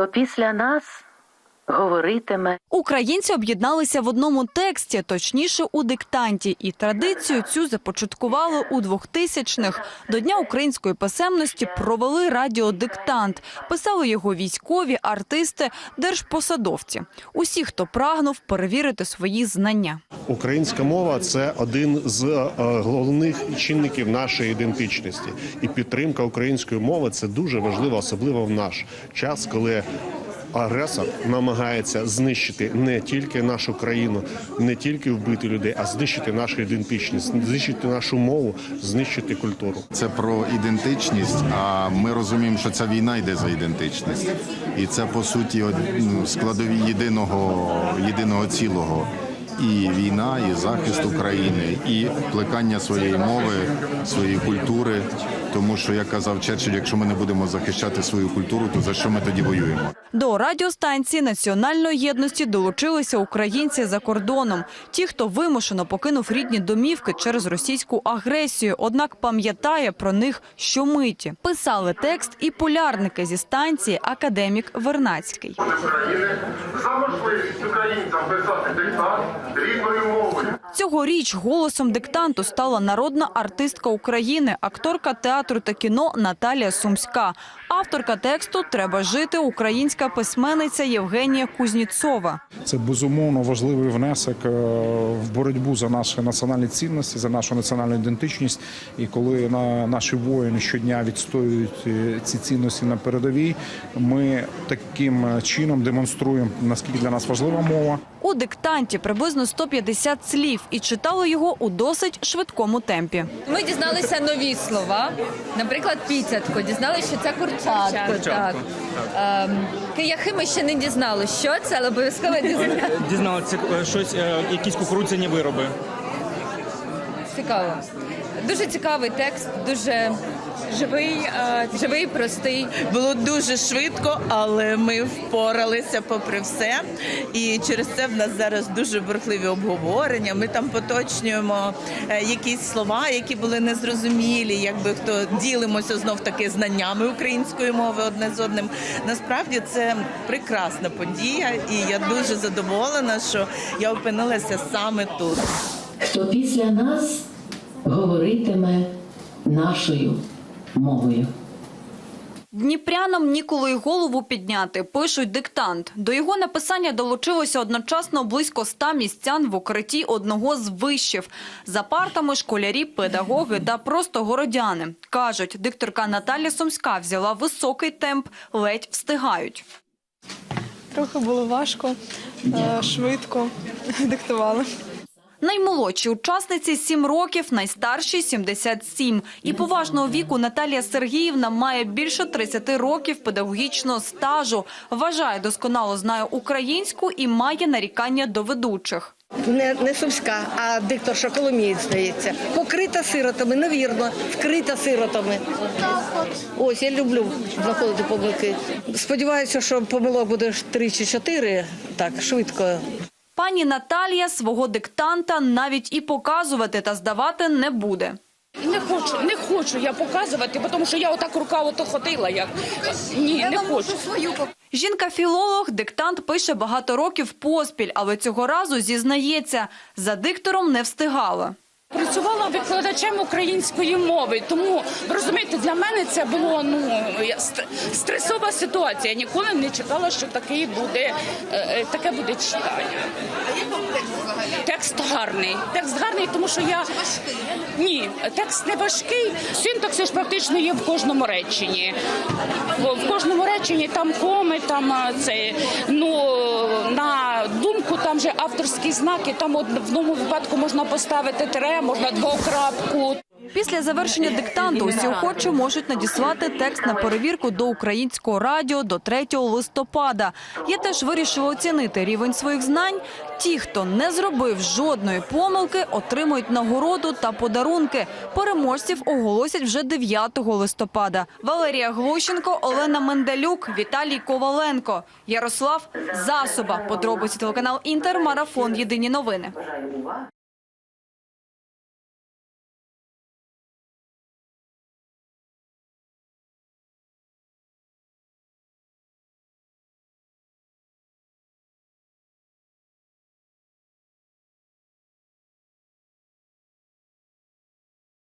хто після нас говоритиме. Українці об'єдналися в одному тексті, точніше у диктанті, і традицію цю започаткували у 2000-х. До Дня української писемності провели радіодиктант. Писали його військові, артисти, держпосадовці. Усі, хто прагнув перевірити свої знання. Українська мова це один з е, головних чинників нашої ідентичності, і підтримка української мови це дуже важливо, особливо в наш час, коли агресор намагається знищити не тільки нашу країну, не тільки вбити людей, а знищити нашу ідентичність, знищити нашу мову, знищити культуру. Це про ідентичність. А ми розуміємо, що ця війна йде за ідентичність, і це по суті ну, складові єдиного єдиного цілого. І війна, і захист України, і плекання своєї мови, своєї культури. Тому що як казав Черчилль, якщо ми не будемо захищати свою культуру, то за що ми тоді воюємо? До радіостанції національної єдності долучилися українці за кордоном. Ті, хто вимушено покинув рідні домівки через російську агресію, однак пам'ятає про них щомиті. Писали текст і полярники зі станції академік Вернацький. України українцям писати диктант рідною мовою. Цьогоріч голосом диктанту стала народна артистка України, акторка театру та кіно Наталія Сумська. Авторка тексту Треба жити українська письменниця Євгенія Кузніцова. Це безумовно важливий внесок е, в боротьбу за наші національні цінності, за нашу національну ідентичність. І коли на наші воїни щодня відстоюють е, ці цінності на передовій, ми таким е, чином демонструємо наскільки для нас важлива мова. У диктанті приблизно 150 слів і читали його у досить швидкому темпі. Ми дізналися нові слова. Наприклад, піцятко. Дізналися, що це курчатко. Так. Ем, кияхи ми ще не дізналися, що це, але обов'язково дізналися. Дізналися е, щось, е, якісь кукурудзяні вироби. Цікаво. Дуже цікавий текст, дуже живий, живий, простий. Було дуже швидко, але ми впоралися попри все. І через це в нас зараз дуже бурхливі обговорення. Ми там поточнюємо е, якісь слова, які були незрозумілі, якби хто ділимося знов таки знаннями української мови одне з одним. Насправді це прекрасна подія, і я дуже задоволена, що я опинилася саме тут. Хто після нас говоритиме нашою мовою. Дніпрянам ніколи й голову підняти, пишуть диктант. До його написання долучилося одночасно близько ста містян в укритті одного з вишів. За партами школярі, педагоги та просто городяни. Кажуть, дикторка Наталя Сумська взяла високий темп, ледь встигають. Трохи було важко, е, швидко диктували. Наймолодші учасниці 7 років, найстарші 77. І поважного віку Наталія Сергіївна має більше 30 років педагогічного стажу. Вважає, досконало знає українську і має нарікання до ведучих. Не, не Сумська, а дикторша Коломієць, здається. Покрита сиротами, невірно, вкрита сиротами. Ось я люблю знаходити помилки. Сподіваюся, що помилок буде ж три чи чотири. Так, швидко. Пані Наталія свого диктанта навіть і показувати та здавати не буде. Не хочу, не хочу я показувати, бо тому що я отак рука ото ходила. Як ні, не хочу. Жінка-філолог диктант пише багато років поспіль, але цього разу зізнається, за диктором не встигала. Працювала викладачем української мови, тому розумієте, для мене це було ну стресова ситуація. Я ніколи не чекала, що такий буде е, е, таке буде читання. Текст гарний. Текст гарний, тому що я ні, текст не важкий. Синтаксис ж практично є в кожному реченні. В в кожному реченні там коми, там це ну на думку, там же авторські знаки. Там в одному випадку можна поставити тире, можна двокрапку. Після завершення диктанту усі охочі можуть надіслати текст на перевірку до українського радіо до 3 листопада. Я теж вирішила оцінити рівень своїх знань. Ті, хто не зробив жодної помилки, отримують нагороду та подарунки. Переможців оголосять вже 9 листопада. Валерія Глущенко, Олена Менделюк, Віталій Коваленко, Ярослав Засоба. Подробиці телеканал Інтер. Марафон. Єдині новини.